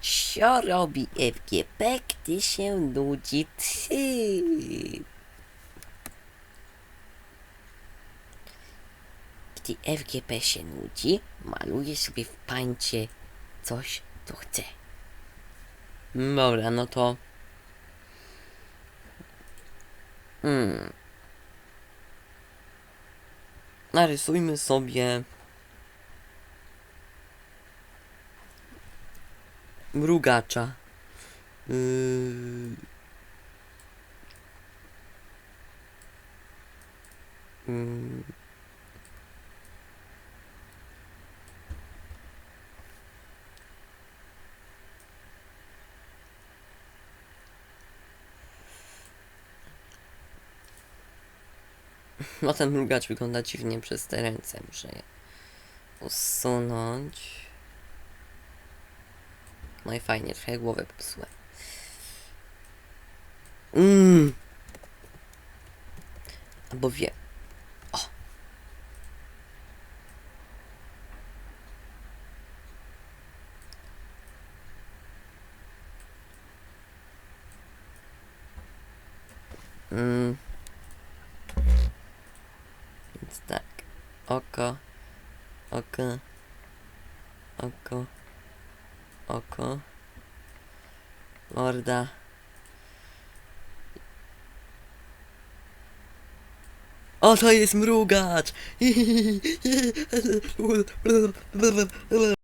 Co robi FGP, gdy się nudzi? Ty. Gdy FGP się nudzi, maluje sobie w pańcie coś, co chce. Dobra, no to... Hmm. Narysujmy sobie... Mrugacza. No ten mrugacz wygląda dziwnie przez te ręce. Muszę je usunąć. No i fajnie, trochę głowę popsułem. Mmm. Albo wie. O. Mm. Więc tak. Oko. Oko. Oko. Oko. Morda. O, to jest mrugacz!